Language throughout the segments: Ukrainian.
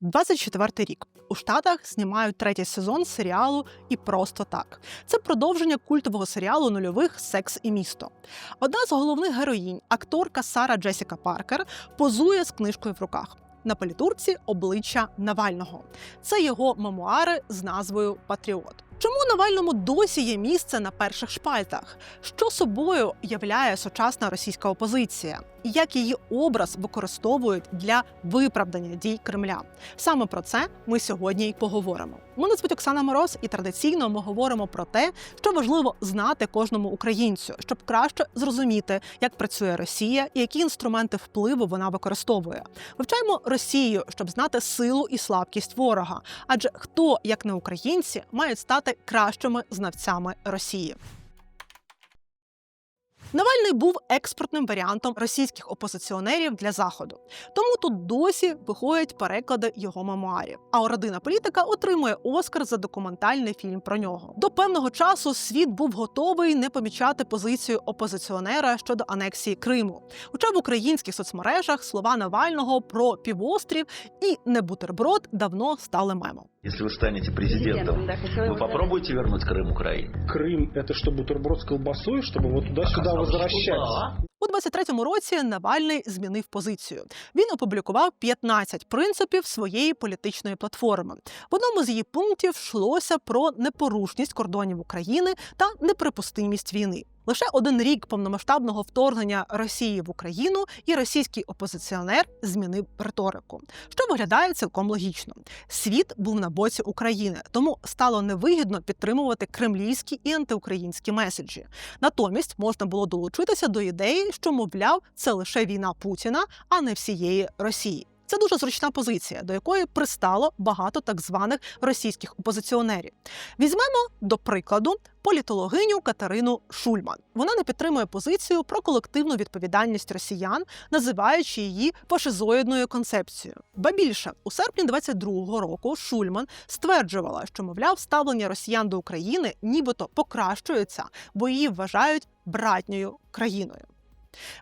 24 рік у Штатах знімають третій сезон серіалу і просто так. Це продовження культового серіалу нульових Секс і місто. Одна з головних героїнь, акторка Сара Джесіка Паркер, позує з книжкою в руках. На політурці обличчя Навального. Це його мемуари з назвою Патріот. Чому Навальному досі є місце на перших шпальтах? Що собою являє сучасна російська опозиція? І як її образ використовують для виправдання дій Кремля? Саме про це ми сьогодні й поговоримо. Мене звуть Оксана Мороз, і традиційно ми говоримо про те, що важливо знати кожному українцю, щоб краще зрозуміти, як працює Росія і які інструменти впливу вона використовує. Вивчаємо Росію, щоб знати силу і слабкість ворога. Адже хто, як не українці, мають стати кращими знавцями Росії. Навальний був експортним варіантом російських опозиціонерів для заходу. Тому тут досі виходять переклади його мемуарів. А родина політика отримує Оскар за документальний фільм про нього. До певного часу світ був готовий не помічати позицію опозиціонера щодо анексії Криму. Хоча в українських соцмережах слова Навального про півострів і не бутерброд давно стали мемом. Если вы станете президентом, да, хотела вы бы попробуете вернуть Крым Украине? Крым это что, бутерброд с колбасой, чтобы вот туда-сюда Оказалось, возвращать? что да. У 23-му році Навальний змінив позицію. Він опублікував 15 принципів своєї політичної платформи. В одному з її пунктів йшлося про непорушність кордонів України та неприпустимість війни. Лише один рік повномасштабного вторгнення Росії в Україну і російський опозиціонер змінив риторику, що виглядає цілком логічно. Світ був на боці України, тому стало невигідно підтримувати кремлівські і антиукраїнські меседжі. Натомість можна було долучитися до ідеї, що мовляв, це лише війна Путіна, а не всієї Росії. Це дуже зручна позиція, до якої пристало багато так званих російських опозиціонерів. Візьмемо до прикладу політологиню Катерину Шульман. Вона не підтримує позицію про колективну відповідальність росіян, називаючи її фашизоїдною концепцією. Ба більше у серпні 22-го року Шульман стверджувала, що мовляв ставлення росіян до України нібито покращується, бо її вважають братньою країною.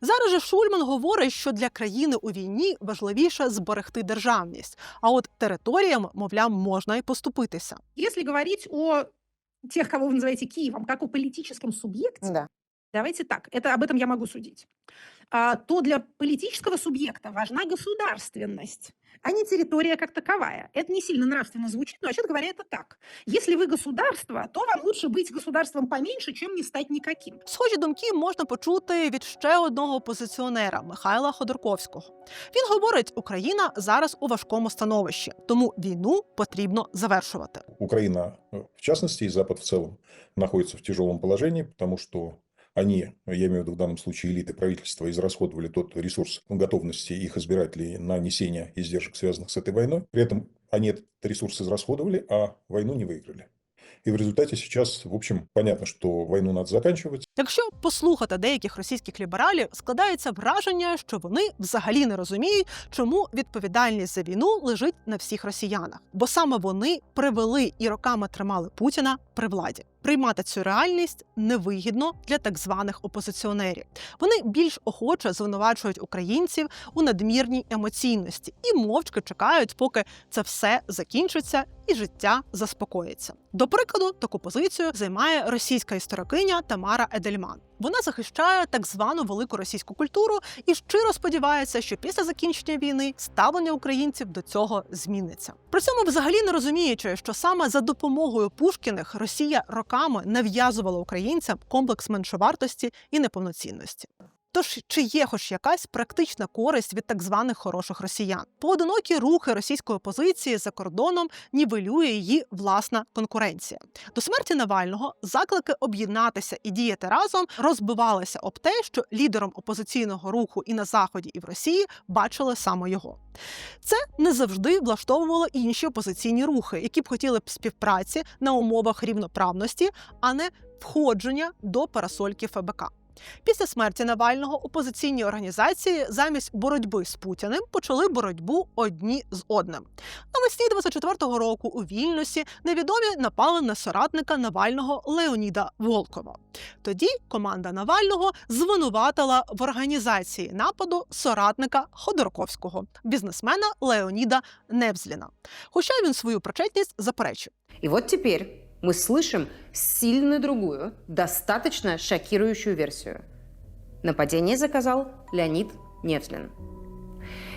Зараз же Шульман говорить, що для країни у війні важливіше зберегти державність, а от територіям, мовляв, можна й поступитися. Если говорить о тех, кого вы называете Киевом, как о политическом субъекте, Да. давайте так, это об этом я могу судить, а, то для политического субъекта важна государственность, а не территория как таковая. Это не сильно нравственно звучит, но, вообще говоря, это так. Если вы государство, то вам лучше быть государством поменьше, чем не стать никаким. Схожі думки можна почути від ще одного опозиціонера Михайла Ходорковського. Він говорить, Україна зараз у важкому становищі, тому війну потрібно завершувати. Украина, э, в частности, и Запад в целом, находится в тяжелом положении, потому что Они, я имею в виду в данном случае элиты правительства, израсходовали тот ресурс готовности их избирателей на несение издержек, связанных с этой войной. При этом они этот ресурс израсходовали, а войну не выиграли. И в результате сейчас, в общем, понятно, что войну надо заканчивать. Якщо послухати деяких російських лібералів, складається враження, що вони взагалі не розуміють, чому відповідальність за війну лежить на всіх росіянах, бо саме вони привели і роками тримали Путіна при владі. Приймати цю реальність невигідно для так званих опозиціонерів. Вони більш охоче звинувачують українців у надмірній емоційності і мовчки чекають, поки це все закінчиться і життя заспокоїться. До прикладу, таку позицію займає російська історикиня Тамара Едельман. Вона захищає так звану велику російську культуру і щиро сподівається, що після закінчення війни ставлення українців до цього зміниться. При цьому взагалі не розуміючи, що саме за допомогою Пушкіних Росія роками нав'язувала українцям комплекс меншовартості і неповноцінності. Тож чи є хоч якась практична користь від так званих хороших росіян? Поодинокі рухи російської опозиції за кордоном нівелює її власна конкуренція. До смерті Навального заклики об'єднатися і діяти разом розбивалися об те, що лідером опозиційного руху і на заході, і в Росії бачили саме його. Це не завжди влаштовувало інші опозиційні рухи, які б хотіли б співпраці на умовах рівноправності, а не входження до парасольки ФБК. Після смерті Навального опозиційні організації замість боротьби з Путіним почали боротьбу одні з одним. Навесні 24-го року у Вільнюсі невідомі напали на соратника Навального Леоніда Волкова. Тоді команда Навального звинуватила в організації нападу соратника Ходорковського, бізнесмена Леоніда Невзліна. Хоча він свою причетність заперечив. И вот теперь мы слышим сильно другую, достаточно шокирующую версию. Нападение заказал Леонид Невзлин.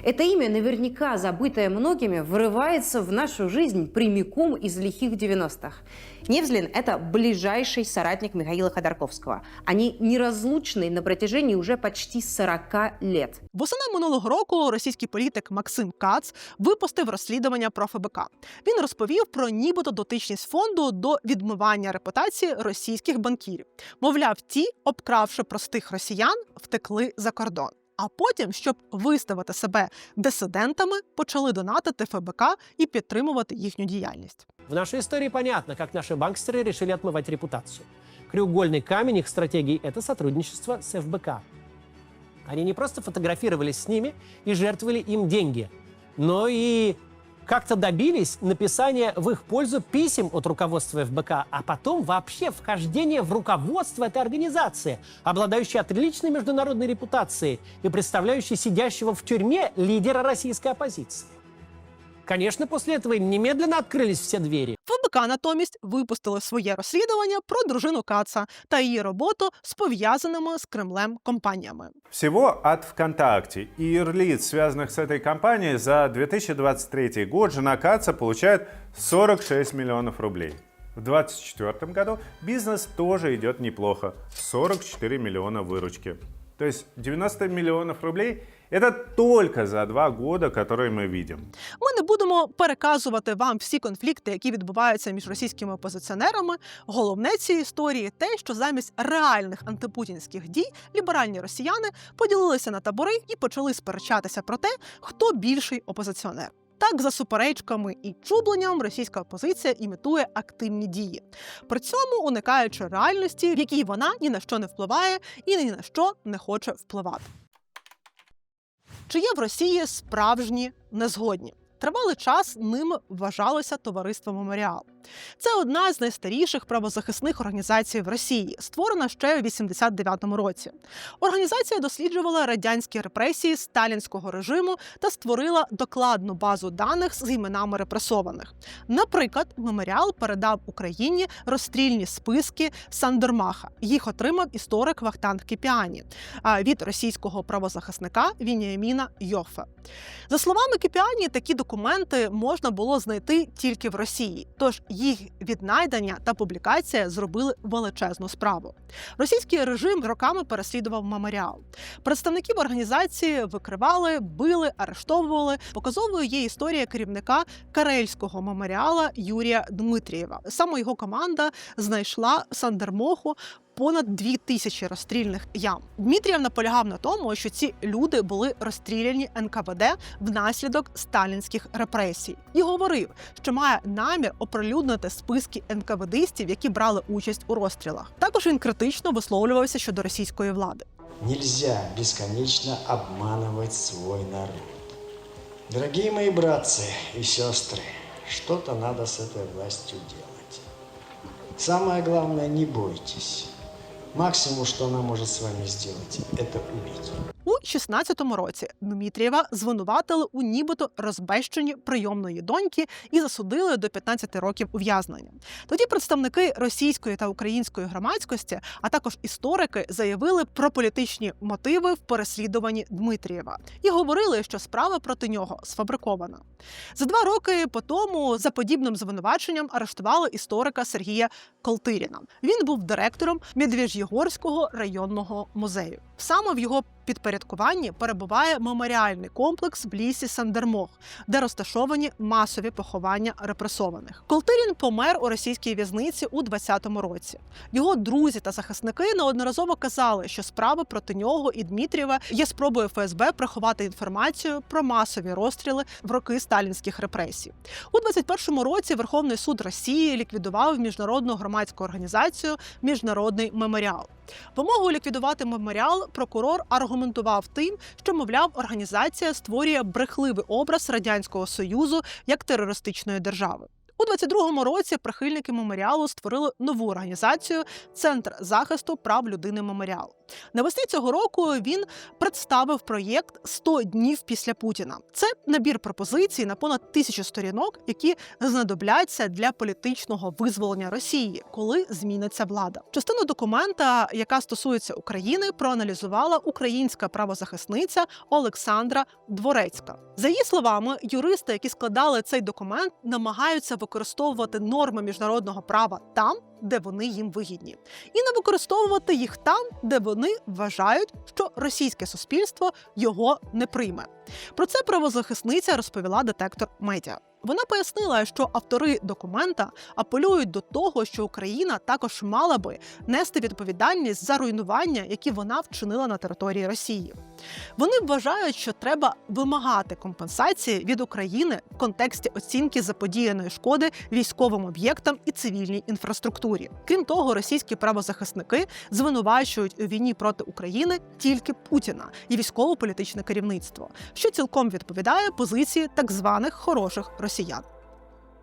Это имя, наверняка забытое многими, врывается в нашу жизнь прямиком из лихих 90-х. Невзлин – это ближайший соратник Михаила Ходорковского. Они неразлучны на протяжении уже почти 40 лет. Восени минулого року російський політик Максим Кац випустив розслідування про ФБК. Він розповів про нібито дотичність фонду до відмивання репутації російських банкірів. Мовляв, ті, обкравши простих росіян, втекли за кордон. А потім, щоб виставити себе дисидентами, почали донатити ФБК і підтримувати їхню діяльність. В нашей истории понятно, как наши банкстеры решили отмывать репутацию. Краеугольный камень их стратегии – это сотрудничество с ФБК. Они не просто фотографировались с ними и жертвовали им деньги, но и как-то добились написания в их пользу писем от руководства ФБК, а потом вообще вхождения в руководство этой организации, обладающей отличной международной репутацией и представляющей сидящего в тюрьме лидера российской оппозиции. Конечно, после этого им немедленно открылись все двери. ФБК натомість випустили своє розслідування про дружину Каца та її роботу з пов'язаними з Кремлем компаніями. Всего от ВКонтакте и юрлиц, связанных с этой компанией, за 2023 год жена Каца получает 46 миллионов рублей. В 2024 году бизнес тоже идет неплохо. 44 миллиона выручки. То есть 90 миллионов рублей – это только за два года, которые мы видим. Ми не будемо переказувати вам всі конфлікти, які відбуваються між російськими опозиціонерами. Головне цієї історії те, що замість реальних антипутінських дій ліберальні росіяни поділилися на табори і почали сперечатися про те, хто більший опозиціонер. Так, за суперечками і чубленням російська опозиція імітує активні дії, при цьому уникаючи реальності, в якій вона ні на що не впливає і ні на що не хоче впливати. Чи є в Росії справжні незгодні? Тривалий час ним вважалося товариство Меморіал. Це одна з найстаріших правозахисних організацій в Росії, створена ще у 89-му році. Організація досліджувала радянські репресії сталінського режиму та створила докладну базу даних з іменами репресованих. Наприклад, меморіал передав Україні розстрільні списки Сандермаха. Їх отримав історик Вахтанг Кіпіані від російського правозахисника Вініаміна Йофе. За словами Кіпіані, такі документи можна було знайти тільки в Росії, тож їх віднайдення та публікація зробили величезну справу. Російський режим роками переслідував меморіал. Представників організації викривали, били, арештовували. Показовою є історія керівника Карельського меморіала Юрія Дмитрієва. Саме його команда знайшла Сандермоху понад дві тисячі розстрільних ям. Дмитрієв наполягав на тому, що ці люди були розстріляні НКВД внаслідок сталінських репресій, і говорив, що має намір оприлюднити списки НКВДистів, які брали участь у розстрілах. Також він критично висловлювався щодо російської влади. Нельзя бесконечно обманывать свой народ. Дорогие мои братцы и сестры, что-то надо с этой властью делать. Самое главное, не бойтесь. Максимум, что она может с вами сделать, это убить. У 16-му році Дмитрієва звинуватили у нібито розбещенні прийомної доньки і засудили до 15 років ув'язнення. Тоді представники російської та української громадськості, а також історики, заявили про політичні мотиви в переслідуванні Дмитрієва і говорили, що справа проти нього сфабрикована. За два роки по тому за подібним звинуваченням арештували історика Сергія Колтиріна. Він був директором Медвеж'єгорського районного музею. Саме в його підпорядкуванні перебуває меморіальний комплекс в лісі Сандермох, де розташовані масові поховання репресованих. Колтирін помер у російській в'язниці у 20-му році. Його друзі та захисники неодноразово казали, що справа проти нього і Дмитрієва є спробою ФСБ приховати інформацію про масові розстріли в роки сталінських репресій. У 21-му році Верховний суд Росії ліквідував міжнародну громадську організацію Міжнародний меморіал. Вимогу ліквідувати меморіал прокурор аргументував тим, що мовляв, організація створює брехливий образ радянського союзу як терористичної держави. У 22-му році прихильники меморіалу створили нову організацію Центр захисту прав людини Меморіал. Навесні цього року він представив проєкт «100 днів після Путіна. Це набір пропозицій на понад тисячу сторінок, які знадобляться для політичного визволення Росії, коли зміниться влада. Частину документа, яка стосується України, проаналізувала українська правозахисниця Олександра Дворецька. За її словами, юристи, які складали цей документ, намагаються використовувати норми міжнародного права там, де вони їм вигідні, і не використовувати їх там, де вони вважають, що російське суспільство його не прийме. Про це правозахисниця розповіла детектор медіа. Вона пояснила, що автори документа апелюють до того, що Україна також мала би нести відповідальність за руйнування, які вона вчинила на території Росії. Вони вважають, що треба вимагати компенсації від України в контексті оцінки заподіяної шкоди військовим об'єктам і цивільній інфраструктурі. Крім того, російські правозахисники звинувачують у війні проти України тільки Путіна і військово-політичне керівництво, що цілком відповідає позиції так званих хороших росіян.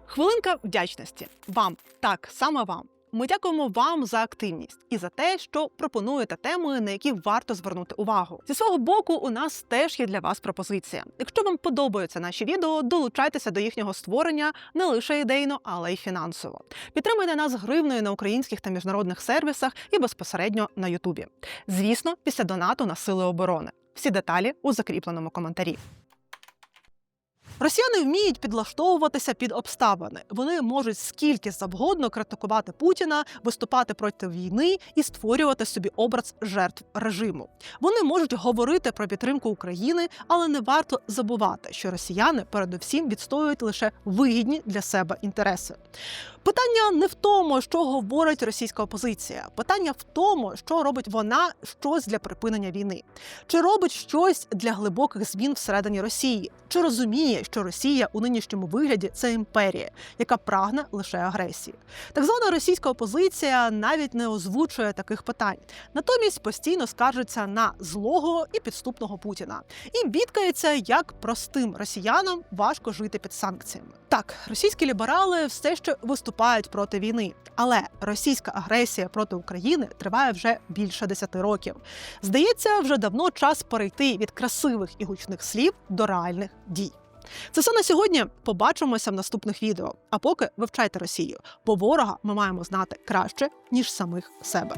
Хвилинка вдячності вам, так саме вам. Ми дякуємо вам за активність і за те, що пропонуєте теми, на які варто звернути увагу. Зі свого боку, у нас теж є для вас пропозиція. Якщо вам подобаються наші відео, долучайтеся до їхнього створення не лише ідейно, але й фінансово. Підтримуйте нас гривною на українських та міжнародних сервісах і безпосередньо на Ютубі. Звісно, після донату на сили оборони. Всі деталі у закріпленому коментарі. Росіяни вміють підлаштовуватися під обставини. Вони можуть скільки завгодно критикувати Путіна, виступати проти війни і створювати собі образ жертв режиму. Вони можуть говорити про підтримку України, але не варто забувати, що росіяни передусім відстоюють лише вигідні для себе інтереси. Питання не в тому, що говорить російська опозиція. Питання в тому, що робить вона щось для припинення війни, чи робить щось для глибоких змін всередині Росії, чи розуміє, що Росія у нинішньому вигляді це імперія, яка прагне лише агресії. Так звана російська опозиція навіть не озвучує таких питань, натомість постійно скаржиться на злого і підступного Путіна і бідкається, як простим росіянам важко жити під санкціями. Так, російські ліберали все ще виступають проти війни, але російська агресія проти України триває вже більше 10 років. Здається, вже давно час перейти від красивих і гучних слів до реальних дій. Це все на сьогодні. Побачимося в наступних відео. А поки вивчайте Росію, бо ворога ми маємо знати краще ніж самих себе.